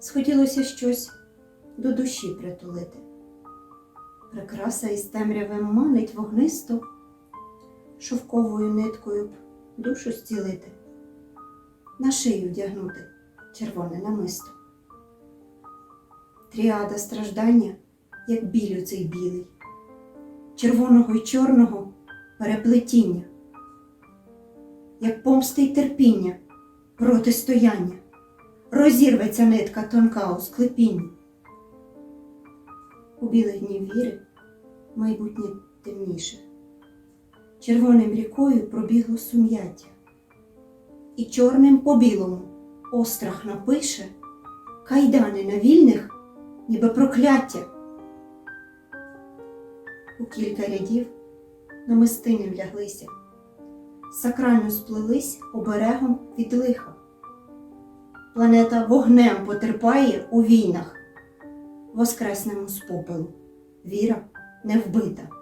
схотілося щось до душі притулити. Прикраса із темряви манить вогнисто, шовковою ниткою б душу зцілити, на шию вдягнути червоне намисто. Тріада страждання, як біль у цей білий, червоного й чорного переплетіння, як помсти й терпіння, протистояння, розірветься нитка тонка у склепінні. У білих днів віри майбутнє темніше, червоним рікою пробігло сум'яття, і чорним по білому острах напише кайдани на вільних, ніби прокляття. У кілька рядів намистини вляглися, сакрально сплелись оберегом від лиха. Планета вогнем потерпає у війнах, воскреснемо з попелу, віра не вбита.